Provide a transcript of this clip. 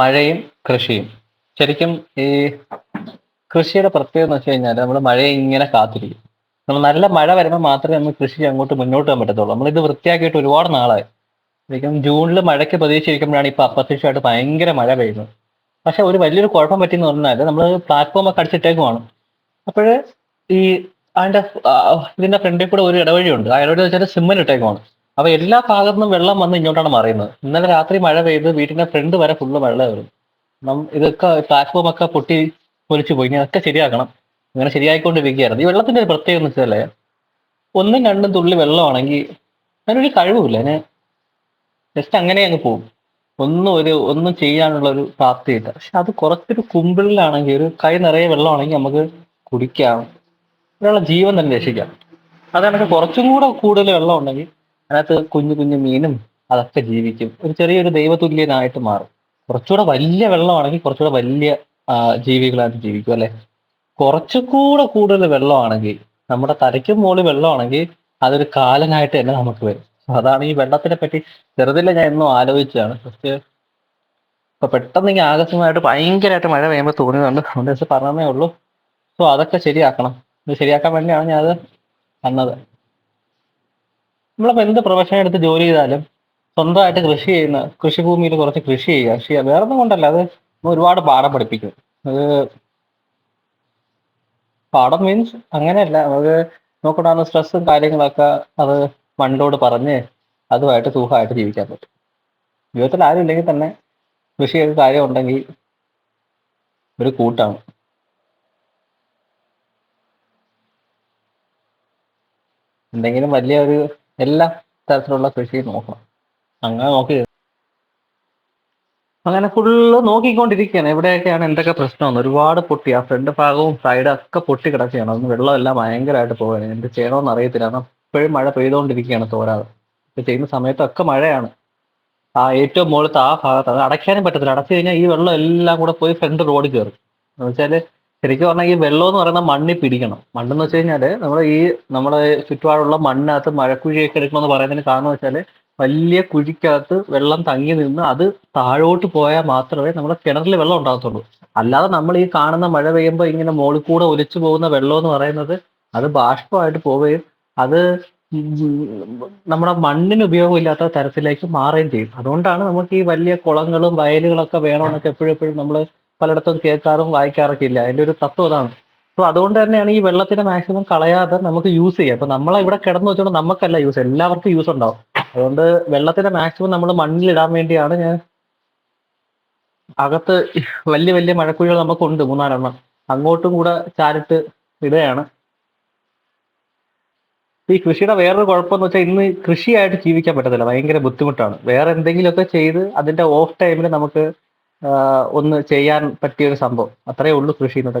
മഴയും കൃഷിയും. ശരിക്കും ഈ കൃഷിയുടെ പ്രത്യേകത എന്ന് വെച്ച് കഴിഞ്ഞാൽ നമ്മൾ മഴയെ ഇങ്ങനെ കാത്തിരിക്കും. നമ്മൾ നല്ല മഴ വരുമ്പോൾ മാത്രമേ നമ്മൾ കൃഷി അങ്ങോട്ട് മുന്നോട്ട് പോകാൻ പറ്റത്തുള്ളൂ. ഇത് വൃത്തിയാക്കിയിട്ട് ഒരുപാട് നാളായി. ശരിക്കും ജൂണിൽ മഴയ്ക്ക് പ്രതീക്ഷിച്ചിരിക്കുമ്പോഴാണ് ഇപ്പോൾ അപ്രത്യക്ഷമായിട്ട് ഭയങ്കര മഴ പെയ്യുന്നത്. പക്ഷെ ഒരു വലിയൊരു കുഴപ്പം പറ്റിയെന്ന് പറഞ്ഞാൽ നമ്മൾ പ്ലാറ്റ്ഫോം ഒക്കെ അടിച്ചിട്ടേക്കുവാണ് അപ്പോൾ ഈ അതിന്റെ ഇതിന്റെ ഫ്രണ്ടിൽ കൂടെ ഒരു ഇടവഴിയുണ്ട്. ആ ഇടവഴി വെച്ചാൽ സിമ്മൻ ഇട്ടേക്കുവാണ് അപ്പൊ എല്ലാ ഭാഗത്തു നിന്നും വെള്ളം വന്ന് ഇങ്ങോട്ടാണ് മറിയുന്നത്. ഇന്നലെ രാത്രി മഴ പെയ്ത് വീട്ടിന്റെ ഫ്രണ്ട് വരെ ഫുള്ള് വെള്ളം വരും നം ഇതൊക്കെ പ്ലാറ്റ്ഫോം ഒക്കെ പൊട്ടി പൊലിച്ചു പോയി. ഇനി അതൊക്കെ ശരിയാക്കണം. അങ്ങനെ ശരിയായിക്കൊണ്ടിരിക്കുകയായിരുന്നു. ഈ വെള്ളത്തിന്റെ ഒരു പ്രത്യേകത എന്ന് വെച്ചാൽ ഒന്നും രണ്ടും തുള്ളി വെള്ളമാണെങ്കിൽ അതിനൊരു കഴിവുമില്ല. അതിന് ജസ്റ്റ് അങ്ങനെ അങ്ങ് പോകും. ഒന്നും ഒരു ഒന്നും ചെയ്യാനുള്ള ഒരു പ്രാപ്തിയില്ല. പക്ഷെ അത് കുറച്ചൊരു കുമ്പിളിലാണെങ്കിൽ ഒരു കൈ നിറയെ വെള്ളമാണെങ്കിൽ നമുക്ക് കുടിക്കാം. ഒരാളെ ജീവൻ തന്നെ രക്ഷിക്കാം. അതാണെങ്കിൽ കുറച്ചും കൂടെ കൂടുതൽ വെള്ളം ഉണ്ടെങ്കിൽ അതിനകത്ത് കുഞ്ഞു കുഞ്ഞു മീനും അതൊക്കെ ജീവിക്കും. ഒരു ചെറിയൊരു ദൈവതുല്യനായിട്ട് മാറും. കുറച്ചുകൂടെ വലിയ വെള്ളമാണെങ്കിൽ കുറച്ചുകൂടെ വലിയ ജീവികളായിട്ട് ജീവിക്കും അല്ലെ? കുറച്ചുകൂടെ കൂടുതൽ വെള്ളമാണെങ്കിൽ നമ്മുടെ തലയ്ക്കും മുകളിൽ വെള്ളമാണെങ്കിൽ അതൊരു കാലനായിട്ട് തന്നെ നമുക്ക് വരും. അതാണ് ഈ വെള്ളത്തിനെ പറ്റി ചെറുതില്ല ഞാൻ എന്നും ആലോചിച്ചതാണ്. ഫസ്റ്റ് ഇപ്പൊ പെട്ടെന്ന് ഇങ്ങനെ ആകസ്മികമായിട്ട് ഭയങ്കരമായിട്ട് മഴ പെയ്യുമ്പോൾ തോന്നിയതുകൊണ്ട് അതുകൊണ്ട് പറഞ്ഞതേ ഉള്ളൂ. സോ അതൊക്കെ ശരിയാക്കണം. ഇത് ശരിയാക്കാൻ വേണ്ടിയാണ് ഞാൻ അത് വന്നത് നമ്മളിപ്പോൾ എന്ത് പ്രൊഫഷൻ എടുത്ത് ജോലി ചെയ്താലും സ്വന്തമായിട്ട് കൃഷി ചെയ്യുന്ന കൃഷിഭൂമിയിൽ കുറച്ച് കൃഷി ചെയ്യുക കൃഷി വേറെ ഒന്നും കൊണ്ടല്ല അത് ഒരുപാട് പാഠം പഠിപ്പിക്കും. അത് പാഠം മീൻസ് അങ്ങനെയല്ല. നമുക്ക് നോക്കണ സ്ട്രെസ്സും കാര്യങ്ങളൊക്കെ അത് മണ്ണിലോട് പറഞ്ഞ് അതുമായിട്ട് സുഖമായിട്ട് ജീവിക്കാൻ പറ്റും. ജീവിതത്തിൽ ആരും ഇല്ലെങ്കിൽ തന്നെ കൃഷിയൊക്കെ കാര്യം ഉണ്ടെങ്കിൽ ഒരു കൂട്ടാണ്. എന്തെങ്കിലും വലിയ ഒരു എല്ലാ തരത്തിലുള്ള കൃഷി നോക്കണം. അങ്ങനെ നോക്കി അങ്ങനെ ഫുള്ള് നോക്കിക്കൊണ്ടിരിക്കുകയാണ്. എവിടെയൊക്കെയാണ് എന്തൊക്കെ പ്രശ്നമെന്ന്. ഒരുപാട് പൊട്ടി. ആ ഫ്രണ്ട് ഭാഗവും സൈഡും ഒക്കെ പൊട്ടി കിടക്കുകയാണ്. അതൊന്ന് വെള്ളമെല്ലാം ഭയങ്കരമായിട്ട് പോവുകയാണ്. എന്ത് ചെയ്യണമെന്ന് അറിയത്തില്ല. കാരണം എപ്പോഴും മഴ പെയ്തുകൊണ്ടിരിക്കുകയാണ് തോരാതെ. ഇപ്പൊ ചെയ്യുന്ന സമയത്തൊക്കെ മഴയാണ്. ആ ഏറ്റവും മുകളിലത്തെ ആ ഭാഗത്ത് അത് അടയ്ക്കാനും പറ്റത്തില്ല. അടച്ചു കഴിഞ്ഞാൽ ഈ വെള്ളം എല്ലാം കൂടെ പോയി ഫ്രണ്ട് റോഡ് കയറും. എന്ന് വെച്ചാൽ ശരിക്കും പറഞ്ഞാൽ ഈ വെള്ളം എന്ന് പറയുന്ന മണ്ണിൽ പിടിക്കണം. മണ്ണെന്ന് വെച്ച് കഴിഞ്ഞാൽ നമ്മൾ ഈ നമ്മുടെ ചുറ്റുപാടുള്ള മണ്ണിനകത്ത് മഴക്കുഴിയൊക്കെ എടുക്കണമെന്ന് പറയുന്നതിന് കാരണം വെച്ചാൽ വലിയ കുഴിക്കകത്ത് വെള്ളം തങ്ങി നിന്ന് അത് താഴോട്ട് പോയാൽ മാത്രമേ നമ്മുടെ കിണറിൽ വെള്ളം ഉണ്ടാകത്തുള്ളൂ. അല്ലാതെ നമ്മൾ ഈ കാണുന്ന മഴ പെയ്യുമ്പോൾ ഇങ്ങനെ മുകളിൽ കൂടെ ഒലിച്ചു പോകുന്ന വെള്ളം എന്ന് പറയുന്നത് അത് ബാഷ്പമായിട്ട് പോവുകയും അത് നമ്മുടെ മണ്ണിന് ഉപയോഗമില്ലാത്ത തരത്തിലേക്ക് മാറുകയും ചെയ്യും. അതുകൊണ്ടാണ് നമുക്ക് ഈ വലിയ കുളങ്ങളും വയലുകളൊക്കെ വേണമെന്നൊക്കെ എപ്പോഴും എപ്പോഴും നമ്മൾ പലയിടത്തും കേൾക്കാറും വായിക്കാറൊക്കെ ഇല്ല. അതിന്റെ ഒരു തത്വം അതാണ്. സോ അതുകൊണ്ട് തന്നെയാണ് ഈ വെള്ളത്തിനെ മാക്സിമം കളയാതെ നമുക്ക് യൂസ് ചെയ്യാം. അപ്പൊ നമ്മളെ ഇവിടെ കിടന്നു വെച്ചോണ്ട് നമുക്കല്ല യൂസ് എല്ലാവർക്കും യൂസ് ഉണ്ടാവും. അതുകൊണ്ട് വെള്ളത്തിനെ മാക്സിമം നമ്മൾ മണ്ണിലിടാൻ വേണ്ടിയാണ് ഞാൻ അകത്ത് വലിയ വലിയ മഴക്കുഴികൾ നമുക്കുണ്ട് മൂന്നാലെണ്ണം. അങ്ങോട്ടും കൂടെ ചാരിട്ട് ഇടുകയാണ്. ഈ കൃഷിയുടെ വേറൊരു കുഴപ്പമെന്ന് വെച്ചാൽ ഇന്ന് കൃഷിയായിട്ട് ജീവിക്കാൻ പറ്റത്തില്ല. ഭയങ്കര ബുദ്ധിമുട്ടാണ്. വേറെ എന്തെങ്കിലുമൊക്കെ ചെയ്ത് അതിന്റെ ഓഫ് ടൈമിൽ നമുക്ക് ഒന്ന് ചെയ്യാൻ പറ്റിയ ഒരു സംഭവം. അത്രയേ ഉള്ളൂ കൃഷി എന്നൊക്കെ